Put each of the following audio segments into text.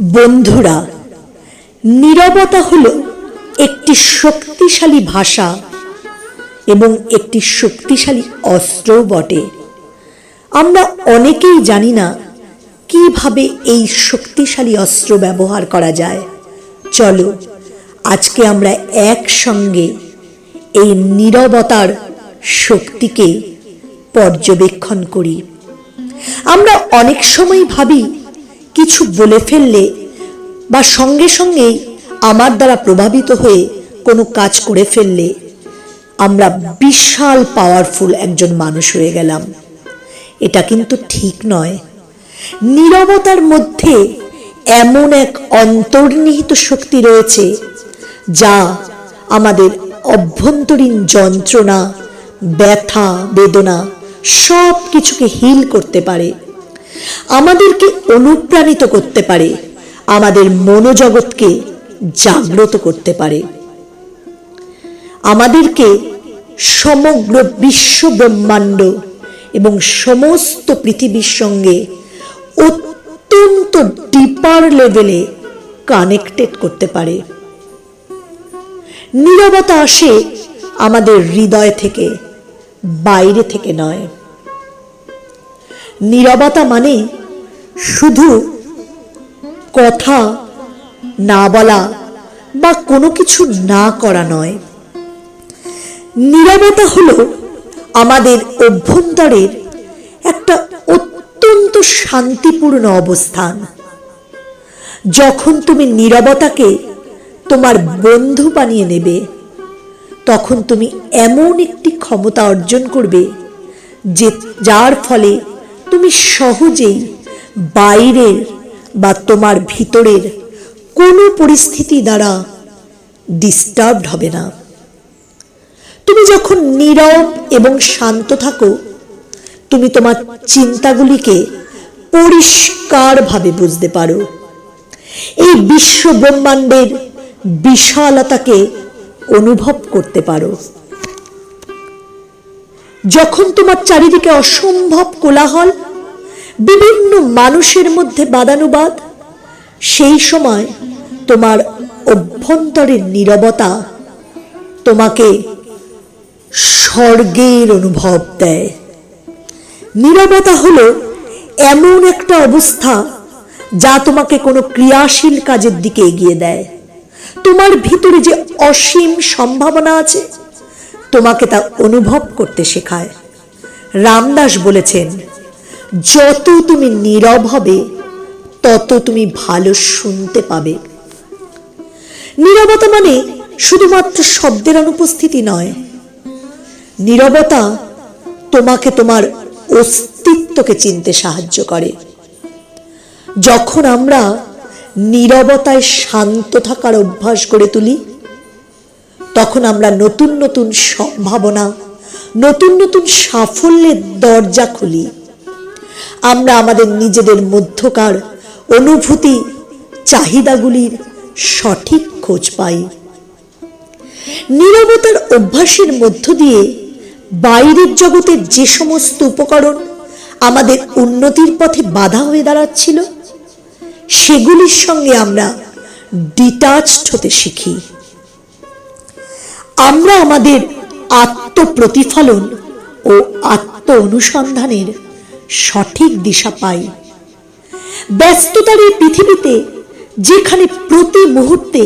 বন্ধুরা, নীরবতা হল একটি শক্তিশালী ভাষা এবং একটি শক্তিশালী অস্ত্রও বটে। আমরা অনেকেই জানি না কীভাবে এই শক্তিশালী অস্ত্র ব্যবহার করা যায়। চলো, আজকে আমরা একসঙ্গে এই নীরবতার শক্তিকে পর্যবেক্ষণ করি। আমরা অনেক সময় ভাবি কিছু বলে ফেললে বা সঙ্গে সঙ্গেই আমার দ্বারা প্রভাবিত হয়ে কোনো কাজ করে ফেললে আমরা বিশাল পাওয়ারফুল একজন মানুষ হয়ে গেলাম। এটা কিন্তু ঠিক নয়। নীরবতার মধ্যে এমন এক অন্তর্নিহিত শক্তি রয়েছে যা আমাদের অভ্যন্তরীণ যন্ত্রণা, ব্যথা, বেদনা সব কিছুকে হিল করতে পারে। আমাদেরকে অনুপ্রাণিত করতে পারে, আমাদের মনোজগৎকে জাগ্রত করতে পারে। আমাদেরকে সমগ্র বিশ্ব ব্রহ্মাণ্ড এবং সমস্ত পৃথিবীর সঙ্গে অত্যন্ত ডিপার লেভেলে কানেক্টেড করতে পারে। নীরবতা আসে আমাদের হৃদয় থেকে, বাইরে থেকে নয়। নীরবতা মানে শুধু কথা না বলা বা কোনো কিছু না করা নয়। নীরবতা হলো আমাদের অভ্যন্তরের একটা অত্যন্ত শান্তিপূর্ণ অবস্থান। যখন তুমি নীরবতাকে তোমার বন্ধু বানিয়ে নেবে, তখন তুমি এমন একটি ক্ষমতা অর্জন করবে যে যার ফলে তুমি সহজেই বাইরের বা তোমার ভিতরের কোনো পরিস্থিতি দ্বারা ডিস্টার্বড হবে না। তুমি যখন নীরব এবং শান্ত থাকো, তুমি তোমার চিন্তাগুলিকে পরিষ্কারভাবে বুঝতে পারো। এই বিশ্ব ব্রহ্মাণ্ডের বিশালতাকে অনুভব করতে পারো। যখন তোমার চারিদিকে অসম্ভব কোলাহল বিভিন্ন মানুষের মধ্যে বাদানুবাদ, সেই সময় তোমার অভ্যন্তরের নীরবতা তোমাকে স্বর্গের অনুভব দেয়। নীরবতা হলো এমন একটা অবস্থা যা তোমাকে কোনো ক্রিয়াশীল কাজের দিকে এগিয়ে দেয়। তোমার ভিতরে যে অসীম সম্ভাবনা আছে, তোমাকে তা অনুভব করতে শেখায়। রামদাস বলেছেন যত তুমি নীরব হবে, তত তুমি ভালো শুনতে পাবে। নীরবতা মানে শুধুমাত্র শব্দের অনুপস্থিতি নয়। নীরবতা তোমাকে তোমার অস্তিত্বকে চিনতে সাহায্য করে। যখন আমরা নীরবতায় শান্ত থাকার অভ্যাস করে তুলি, তখন আমরা নতুন নতুন সম্ভাবনা, নতুন নতুন সাফল্যের দরজা খুলি। আমরা আমাদের নিজেদের মধ্যকার অনুভূতি চাহিদাগুলির সঠিক খোঁজ পাই। নীরবতার অভ্যাসের মধ্য দিয়ে বাইরের জগতের যে সমস্ত উপকরণ আমাদের উন্নতির পথে বাধা হয়ে দাঁড়াচ্ছিল, সেগুলির সঙ্গে আমরা ডিটাচড হতে শিখি। আমরা আমাদের আত্মপ্রতিফলন ও আত্ম অনুসন্ধানের সঠিক দিশা পাই। ব্যস্ততার এই পৃথিবীতে, যেখানে প্রতি মুহূর্তে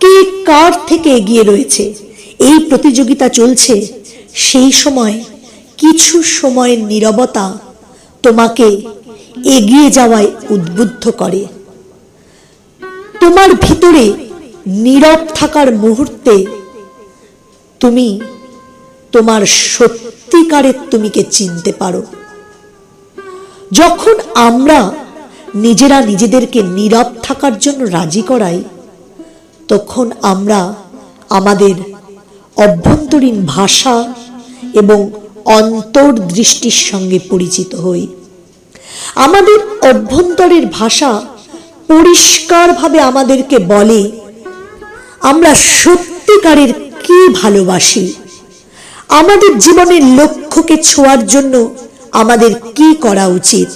কে কার থেকে এগিয়ে রয়েছে, এই প্রতিযোগিতা চলছে, সেই সময় কিছু সময়ের নীরবতা তোমাকে এগিয়ে যাওয়ায় উদ্বুদ্ধ করে। তোমার ভিতরে নীরব থাকার মুহূর্তে তুমি তোমার সত্যিকারের তুমিকে চিনতে পারো। যখন আমরা নিজেরা নিজেদেরকে নীরব থাকার জন্য রাজি করাই, তখন আমরা আমাদের অভ্যন্তরীণ ভাষা এবং অন্তর্দৃষ্টির সঙ্গে পরিচিত হই। আমাদের অভ্যন্তরের ভাষা পরিষ্কারভাবে আমাদেরকে বলে, আমরা সত্যিকারের কি ভালোবাসি? আমাদের জীবনের লক্ষ্যকে ছোঁয়ার জন্য আমাদের কি করা উচিত?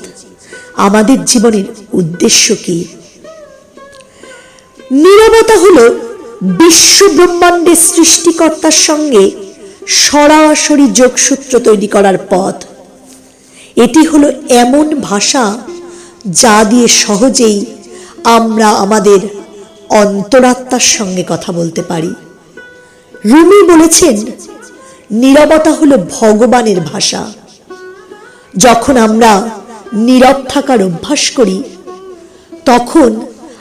আমাদের জীবনের উদ্দেশ্য কি? নীরবতা হল বিশ্ব ব্রহ্মাণ্ডের সৃষ্টিকর্তার সঙ্গে সরাসরি যোগসূত্র তৈরি করার পথ। এটি হলো এমন ভাষা যা দিয়ে সহজেই আমরা আমাদের অন্তরাত্মার সঙ্গে কথা বলতে পারি। রুমি বলেছেন, নীরবতা হলো ভগবানের ভাষা। যখন আমরা নীরব থাকার অভ্যাস করি, তখন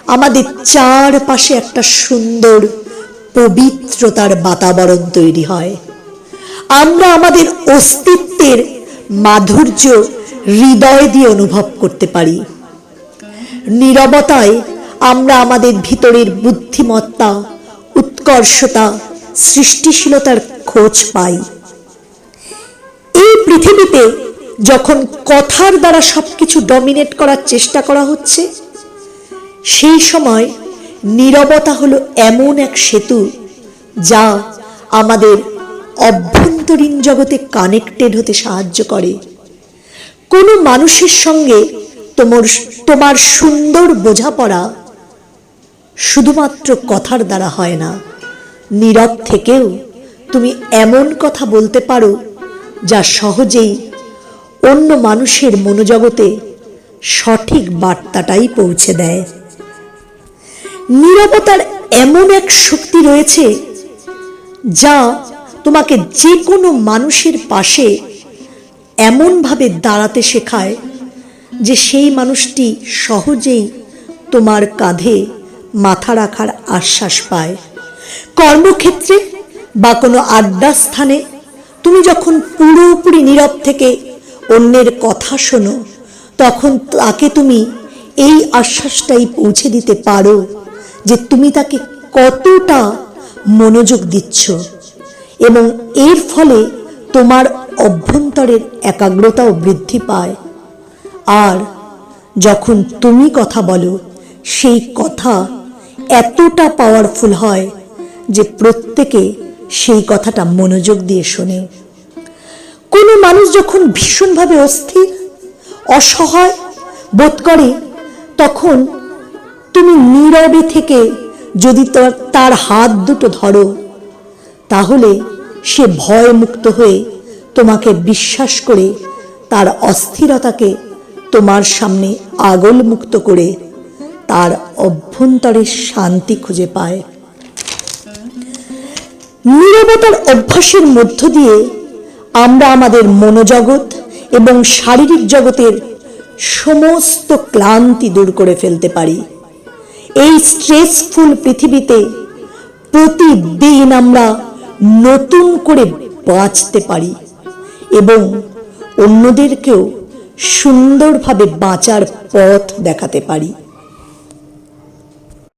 আমাদের চারপাশে একটা সুন্দর পবিত্রতার বাতাবরণ তৈরি হয়। আমরা আমাদের অস্তিত্বের মাধুর্য হৃদয় দিয়ে অনুভব করতে পারি। নীরবতায় আমরা আমাদের ভিতরের বুদ্ধিমত্তা, উৎকর্ষতা, সৃষ্টিশীলতার খোঁজ পাই। এই পৃথিবীতে যখন কথার দ্বারা সবকিছু ডমিনেট করার চেষ্টা করা হচ্ছে, সেই সময় নীরবতা হলো এমন এক সেতু যা আমাদের অভ্যন্তরীণ জগতে কানেক্টেড হতে সাহায্য করে। কোনো মানুষের সঙ্গে তোমার তোমার সুন্দর বোঝাপড়া শুধুমাত্র কথার দ্বারা হয় না। নীরব থেকেও তুমি এমন কথা বলতে পারো যা সহজেই অন্য মানুষের মনোজগতে সঠিক বার্তাটাই পৌঁছে দেয়। নীরবতার এমন এক শক্তি রয়েছে যা তোমাকে যে কোনো মানুষের পাশে এমনভাবে দাঁড়াতে শেখায় যে সেই মানুষটি সহজেই তোমার কাঁধে মাথা রাখার আশ্বাস পায়। কর্মক্ষেত্রে বা কোনো আড্ডা স্থানে তুমি যখন পুরোপুরি নীরব থেকে অন্যের কথা শোনো, তখন তাকে তুমি এই আশ্বাসটাই পৌঁছে দিতে পারো যে তুমি তাকে কতটা মনোযোগ দিচ্ছ এবং এর ফলে তোমার অভ্যন্তরের একাগ্রতাও বৃদ্ধি পায়। আর যখন তুমি কথা বলো, সেই কথা এতটা পাওয়ারফুল হয় যে প্রত্যেকে সেই কথাটা মনোযোগ দিয়ে শোনে। কোনো মানুষ যখন ভীষণভাবে অস্থির, অসহায় বোধ করে, তখন তুমি নীরবে থেকে যদি তার- হাত দুটো ধরো, তাহলে সে ভয় মুক্ত হয়ে তোমাকে বিশ্বাস করে তার অস্থিরতাকে তোমার সামনে আগল মুক্ত করে তার অভ্যন্তরে শান্তি খুঁজে পায়। নীরবতার অভ্যাসের মধ্য দিয়ে আমরা আমাদের মনোজগৎ এবং শারীরিক জগতের সমস্ত ক্লান্তি দূর করে ফেলতে পারি। এই স্ট্রেসফুল পৃথিবীতে প্রতিদিন আমরা নতুন করে বাঁচতে পারি এবং অন্যদেরকেও সুন্দরভাবে বাঁচার পথ দেখাতে পারি।